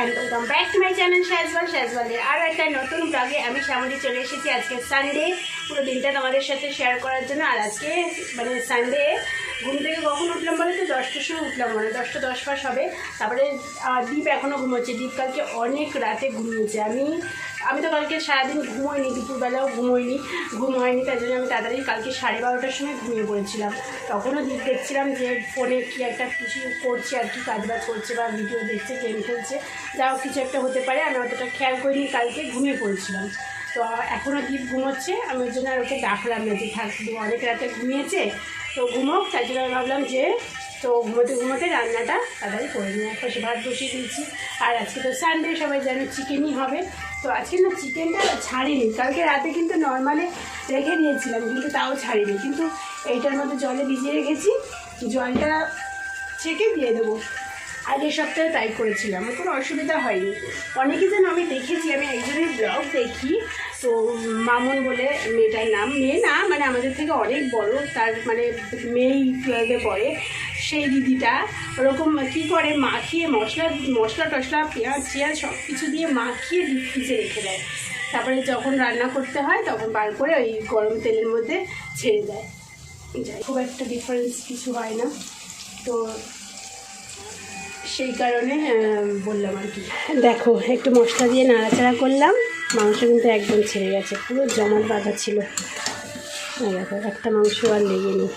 And welcome back to my channel শ্যাজওয়াল শ্যাজওয়ালের আরও একটা নতুন ব্লগে আমি শ্যামলি চলে এসেছি আজকে সানডে পুরো দিনটা তোমাদের সাথে শেয়ার করার জন্য। আর আজকে মানে সানডে ঘুম থেকে কখন উঠলাম বলে তো? দশটার সময় উঠলাম মানে দশটা দশ পাস হবে। তারপরে দীপ এখনও ঘুমোচ্ছে। দীপ কালকে অনেক রাতে ঘুমিয়েছে। আমি আমি তো কালকে সারাদিন ঘুমোইনি, দুপুরবেলাও ঘুমোইনি। ঘুম হয়নি তাই জন্য আমি তাড়াতাড়ি কালকে সাড়ে বারোটার সময় ঘুমিয়ে পড়েছিলাম। তখনও দীপ দেখছিলাম যে ফোনে কি একটা কিছু করছে আর কি, কাজবাজ করছে বা ভিডিও দেখছে, গেম খেলছে। যা হোক কিছু একটা হতে পারে, আমি অতটা খেয়াল করিনি, কালকে ঘুমিয়ে পড়েছিলাম। তো এখনও দীপ ঘুমোচ্ছে, আমি ওই জন্য আর ওকে ডাকলাম না, যে থাক অনেক রাতে ঘুমিয়েছে, তো ঘুমোক, তার জন্য আমি ভাবলাম যে, তো ঘুমোতে ঘুমোতে রান্নাটা তাড়াতাড়ি করে নিই একটা ভাত বসিয়ে দিয়েছি। আর আজকে তো সানডে সবাই জানো চিকেনই হবে, তো আজকে না চিকেনটা ছাড়িনি, কালকে রাতে কিন্তু নর্মালে রেখে নিয়েছিলাম, কিন্তু তাও ছাড়িনি, কিন্তু এইটার মধ্যে জলে ভিজিয়ে রেখেছি, জলটা ছেঁকে দিয়ে দেবো। আগের সপ্তাহে তাই করেছিলাম কোনো অসুবিধা হয়নি। অনেকে যেন আমি দেখেছি, আমি একজনের ব্লগ দেখি, তো মামুন বলে মেয়েটার নাম, মেয়ে না মানে আমাদের থেকে অনেক বড়, তার মানে মেয়েই টুয়েলভে পড়ে, সেই দিদিটা। ওরকম কী করে, মাখিয়ে মশলা মশলা টশলা, পেঁয়াজ পেঁয়াজ সব কিছু দিয়ে মাখিয়ে ডিপ রেখে দেয়। তারপরে যখন রান্না করতে হয়, তখন বার করে ওই গরম তেলের মধ্যে ছেড়ে দেয়। যাই খুব একটা ডিফারেন্স কিছু হয় না। তো সেই কারণে বললাম আর কি। দেখো একটু মশলা দিয়ে নাড়াচাড়া করলাম। মাংস কিন্তু একদম ছেড়ে গেছে পুরো জমাট বাঁধা ছিল। দেখো একটা মাংস আর লেগে নেই।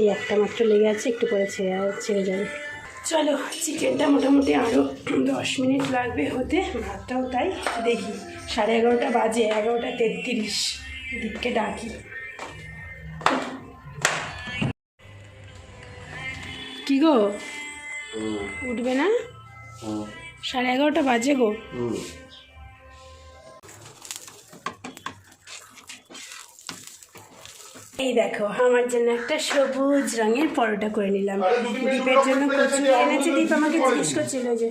এই একটা মাত্র লেগে আছে একটু করে ছেড়ে ছেড়ে যাবে। চলো চিকেনটা মোটামুটি আরও দশ মিনিট লাগবে হতে ভাতটাও তাই। দেখি সাড়ে এগারোটা বাজে এগারোটা তেত্রিশ দিককে ডাকি। কি গো? উঠবে না? সাড়ে এগারোটা বাজে গো। এই দেখো আমার জন্য একটা সবুজ রঙের পরোটা করে নিলাম। দীপের জন্য কচুরি এনেছে দীপ আমাকে জিজ্ঞেস করছিল যে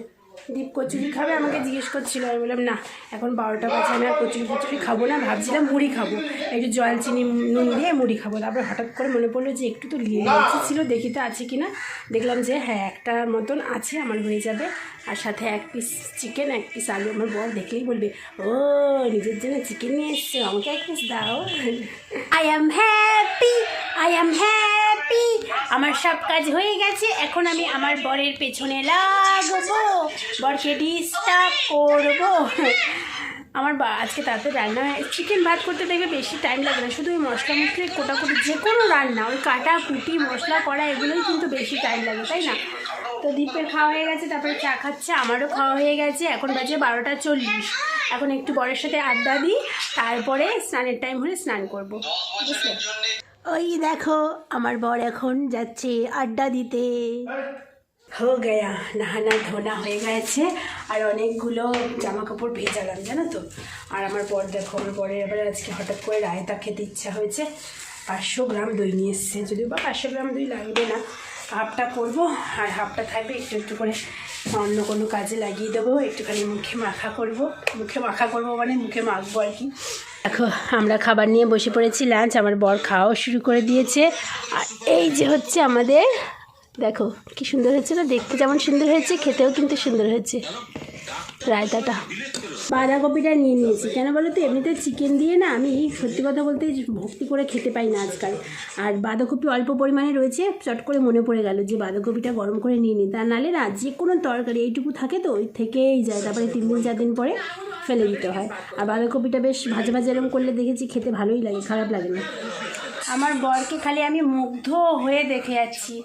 দীপ কচুরি খাবে, আমাকে জিজ্ঞেস করছিল, আমি বললাম, না, এখন বারোটা বাজে, আমি আর কচুরি কচুরি খাব না, ভাবছিলাম মুড়ি খাব। একটু জল, চিনি, নুন দিয়ে মুড়ি খাব। তারপর হঠাৎ করে মনে পড়ল যে একটু তো লেগেছি ছিল, দেখি তো আছে কি না দেখলাম যে হ্যাঁ একটা মতন আছে, আমার হয়ে যাবে। আর সাথে এক পিস চিকেন এক পিস আলু। আমার বল দেখলেই বলবে, ও, নিজের জন্য চিকেন নিয়ে এসছে, আমাকে এক পিস দাও। I am happy I am happy আমার সব কাজ হয়ে গেছে, এখন আমি আমার বরের পেছনে লাগবো। বরকে ডিস্টার্ব করব। আমার বা, আজকে তাড়াতাড়ি রান্না চিকেন ভাত করতে দেখবে বেশি টাইম লাগে না, শুধু ওই মশলা মশলি কোটাকুটি যে কোনো রান্না, ওই কাটা কুটি, মশলা করা এগুলোই কিন্তু বেশি টাইম লাগে, তাই না? তো দীপের খাওয়া হয়ে গেছে, তারপরে চা খাচ্ছে, আমারও খাওয়া হয়ে গেছে, এখন বাজে বারোটা চল্লিশ। এখন একটু বরের সাথে আড্ডা দিই, তারপরে স্নানের টাইম হলে স্নান করব, বুঝলে? ওই দেখো, আমার বর এখন যাচ্ছে আড্ডা দিতে। হো গয়া নাহানা ধোনা হয়ে গেছে, আর অনেকগুলো জামা কাপড় ভেজালাম, জানো তো? আর আমার বর দেখো, আমার বরের এবার আজকে হঠাৎ করে রায়তা খেতে ইচ্ছা হয়েছে। পাঁচশো গ্রাম দই নিয়ে এসছে। যদিও বা পাঁচশো গ্রাম দই লাগবে না হাফটা করব, আর হাফটা থাকবে একটু একটু করে অন্য কোনো কাজে লাগিয়ে দেবো, একটুখানি মুখে মাখা করব। মুখে মাখা করব মানে মুখে মাখবো আর কি। দেখো, আমরা খাবার নিয়ে বসে পড়েছি লাঞ্চ আমার বর খাওয়াও শুরু করে দিয়েছে। আর এই যে হচ্ছে আমাদের, দেখো কি সুন্দর হয়েছে না? দেখতে যেমন সুন্দর হয়েছে, খেতেও কিন্তু সুন্দর হয়েছে। রায়তাটা। বাঁধাকপিটা নিয়ে নিয়েছি। কেন বলো তো, এমনিতে চিকেন দিয়ে না আমি সত্যি কথা বলতে ভক্তি করে খেতে পাই না আজকাল। আর বাঁধাকপি অল্প পরিমাণে রয়েছে, চট করে মনে পড়ে গেল যে বাঁধাকপিটা গরম করে নিয়ে নিই তা নালে না, যে কোনো তরকারি এইটুকু থাকে তো, ওই থেকেই যায়। তারপরে তিন দিন, চার দিন পরে ফেলে দিতে হয়। আর বাঁধাকপিটা বেশ ভাজা ভাজা এরকম করলে দেখেছি খেতে ভালোই লাগে, খারাপ লাগে না। আমার বরকে খালি আমি মুগ্ধ হয়ে দেখে যাচ্ছি।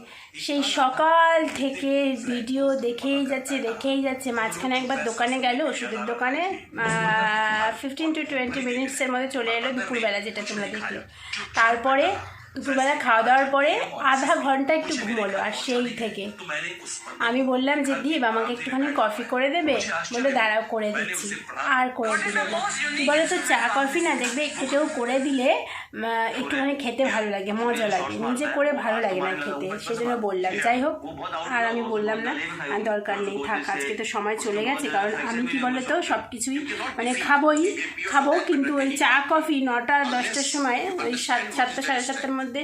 সেই সকাল থেকে ভিডিও দেখেই যাচ্ছে দেখেই যাচ্ছে। মাঝখানে একবার দোকানে গেল, ওষুধের দোকানে ফিফটিন টু টোয়েন্টি মিনিটসের মধ্যে চলে এলো দুপুরবেলা যেটা তোমরা দেখলে। তারপরে দুপুরবেলা খাওয়া দাওয়ার পরে আধা ঘণ্টা একটু ঘুমোলো, আর সেই থেকে। আমি বললাম যে, দীপ, আমাকে একটুখানি কফি করে দেবে? বলে দাঁড়াও, করে দিচ্ছি। আর করে দিল বলে তো চা কফি না, দেখবে একটু কেউ করে দিলে একটুখানি খেতে ভালো লাগে, মজা লাগে। নিজে করে ভালো লাগে না খেতে। সেজন্য বললাম, যাই হোক। আর আমি বললাম, না দরকার নেই, থাক, আজকে তো সময় চলে গেছে, কারণ আমি কি বলে তো সব কিছুই মানে খাবোই, খাব, কিন্তু ওই চা কফি নটা, দশটার সময়, ওই সাত, সাতটা, সাড়ে সাতটার মধ্যে মধ্যে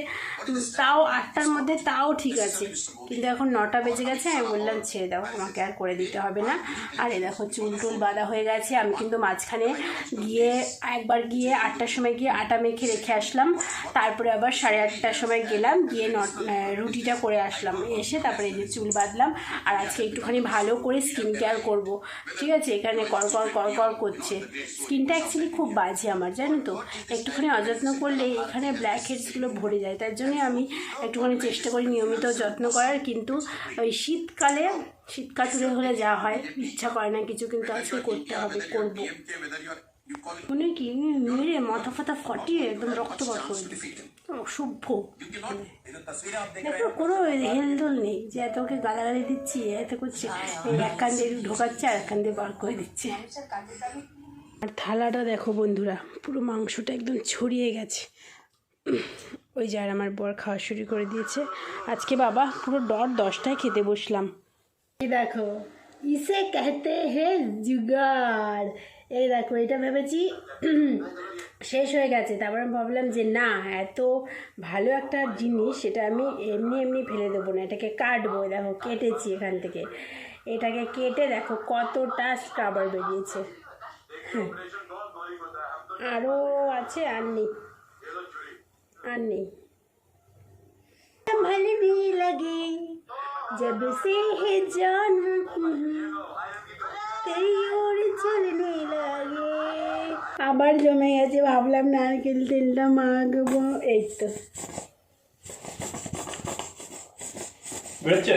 তাও আটটার মধ্যে তাও ঠিক আছে। কিন্তু এখন নটা বেজে গেছে, আমি বললাম, ছেড়ে দাও, আমাকে আর করে দিতে হবে না। আর এ দেখো, চুল টুল বাঁধা হয়ে গেছে, আমি কিন্তু মাঝখানে গিয়ে, একবার গিয়ে আটটার সময় গিয়ে আটা মেখে রেখে আসলাম। তারপরে আবার সাড়ে আটটার সময় গেলাম, গিয়ে রুটিটা করে আসলাম। এসে তারপরে এই যে চুল বাঁধলাম, আর আজকে একটুখানি ভালো করে স্কিন কেয়ার করব। ঠিক আছে? এখানে কর কর কর কর করছে। স্কিনটা অ্যাকচুয়ালি খুব বাজে আমার, জানো তো? একটুখানি অযত্ন করলে এখানে ব্ল্যাক হেডসগুলো ভরে যায়, তার জন্য আমি একটুখানি চেষ্টা করি নিয়মিত যত্ন করার, কিন্তু ওই শীতকালে শীত কাতুরে হলে যা হয়, ইচ্ছা করে না কিছু, কিন্তু আজকে করতে হবে, করব। মনে কি, মেরে মাথা ফাথা ফাটিয়ে একদম রক্ত রক্তপাত করে অসভ্য দেখো, কোনো হেলদোল নেই, যে এত ওকে গালাগালি দিচ্ছি, এত করছে এক কান্দে ঢোকাচ্ছে আর এক কান্দে বার করে দিচ্ছে। আর থালাটা দেখো বন্ধুরা, পুরো মাংসটা একদম ছড়িয়ে গেছে। ওই যার আমার বর খাওয়া শুরু করে দিয়েছে। আজকে বাবা পুরো ডট দশটায় খেতে বসলাম। এই দেখো, ইসে কেতে হে জুগার। এই দেখো, এটা ভেবেছি শেষ হয়ে গেছে। তারপর আমি ভাবলাম যে না, এত ভালো একটা জিনিস, সেটা আমি এমনি এমনি ফেলে দেবো না। এটাকে কাটবো দেখো, কেটেছি এখান থেকে। এটাকে কেটে দেখো কতটা স্ক্রাবার বেরিয়েছে। হ্যাঁ। আরও আছে আর নেই। আর নেই संभल भी लगे जब से है जान तेरी ओर चलने लगे আবার জমে গেছে ভাবলাম নারকেল তেলটা মাখবো এই তো বেরোচ্ছে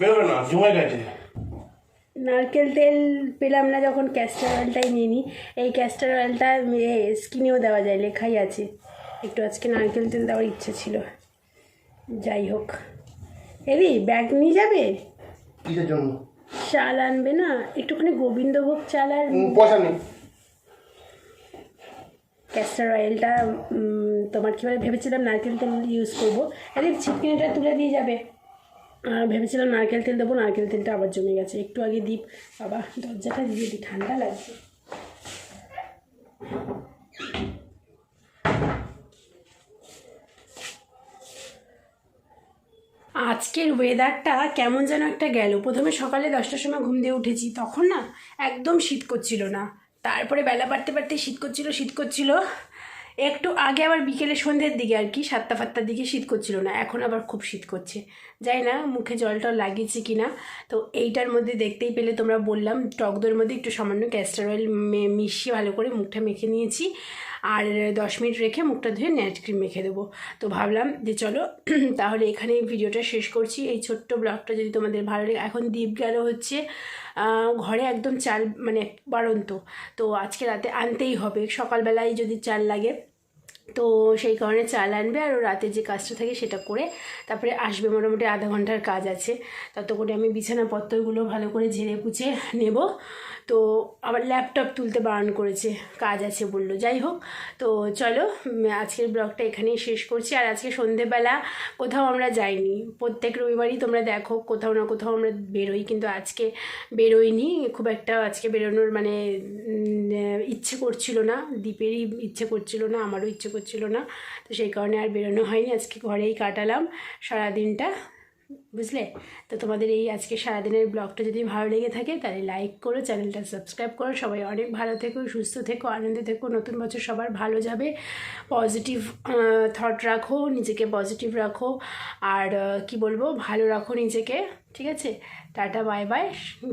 বেরোবে না জমে গেছে নারকেল তেল পেলাম না যখন ক্যাস্টার অয়েলটাই নিয়ে নিই এই ক্যাস্টার অয়েলটা স্কিনেও দেওয়া যায় লেখাই আছে একটু আজকে নারকেল তেল দেওয়ার ইচ্ছে ছিল। যাই হোক। এদি ব্যাগ নিয়ে যাবে? কিসের জন্য? চাল আনবে না? একটুখানি গোবিন্দভোগ চাল আর উম, পয়সা নেই। ক্যাস্টার অয়েলটা তোমার কী বলে ভেবেছিলাম নারকেল তেল ইউজ করব। আরে ছিটকিনিটা তুলে দিয়ে যাবে। আর ভেবেছিলাম নারকেল তেল দেবো নারকেল তেলটা আবার জমে গেছে। একটু আগে দ্বীপ বাবা দরজাটা দিয়ে দিই ঠান্ডা লাগছে। আজকের ওয়েদারটা কেমন যেন একটা গেল। প্রথমে সকালে দশটার সময় ঘুম দিয়ে উঠেছি। তখন না একদম শীত করছিল না। তারপরে বেলা বাড়তে বাড়তে শীত করছিল শীত করছিল। একটু আগে আবার বিকেলে সন্ধ্যের দিকে আর কি সাতটা ফাতটার দিকে শীত করছিল না। এখন আবার খুব শীত করছে। যাই না, মুখে জল টল লাগিয়েছি কি না তো এইটার মধ্যে দেখতেই পেলে তোমরা বললাম টক মধ্যে একটু সামান্য ক্যাস্টার অয়েল মিশিয়ে ভালো করে মুখটা মেখে নিয়েছি। আর দশ মিনিট রেখে মুখটা ধুয়ে নাইট ক্রিম মেখে দেবো। তো ভাবলাম যে চলো, তাহলে এখানে ভিডিওটা শেষ করছি। এই ছোট্ট ব্লগটা যদি তোমাদের ভালো লাগে, এখন দ্বীপ গেল হচ্ছে ঘরে একদম চাল মানে বাড়ন্ত তো আজকে রাতে আনতেই হবে, সকালবেলায় যদি চাল লাগে। তো সেই কারণে চাল আনবে আর রাতে যে কাজটা থাকে সেটা করে তারপরে আসবে। মোটামুটি আধা ঘণ্টার কাজ আছে। ততক্ষণে আমি বিছানাপত্রগুলো ভালো করে ঝেড়ে পুছে নেব। তো আবার ল্যাপটপ তুলতে বারণ করেছে, কাজ আছে বলল। যাই হোক, তো চলো আজকের ব্লগটা এখানেই শেষ করছি। আর আজকে সন্ধেবেলা কোথাও আমরা যাইনি। প্রত্যেক রবিবারই তোমরা দেখো, কোথাও না কোথাও আমরা বেরোই, কিন্তু আজকে বেরোইনি। খুব একটা আজকে বেরোনোর মানে ইচ্ছে করছিল না দ্বীপেরই ইচ্ছে করছিল না, আমারও ইচ্ছে করছিল না। তো সেই কারণে আর বেরোনো হয়নি। আজকে ঘরেই কাটালাম সারাদিনটা। বুঝলে? তো তোমাদের এই আজকে সারাদিনের ব্লগটা যদি ভালো লেগে থাকে, তাহলে লাইক করো, চ্যানেলটা সাবস্ক্রাইব করো। সবাই অনেক ভালো থেকো, সুস্থ থেকো, আনন্দে থেকো। নতুন বছর সবার ভালো যাবে। পজিটিভ থট রাখো, নিজেকে পজিটিভ রাখো। আর কি বলব? ভালো রাখো নিজেকে, ঠিক আছে? টাটা বাই বাই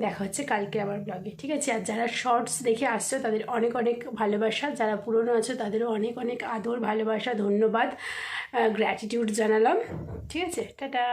দেখা হচ্ছে কালকে আবার ব্লগে ঠিক আছে? আর যারা শর্টস দেখে আসছো, তাদের অনেক অনেক ভালোবাসা। যারা পুরনো আছো, তাদেরও অনেক অনেক আদর, ভালোবাসা, ধন্যবাদ। গ্র্যাটিটিউড জানালাম, ঠিক আছে? টাটা।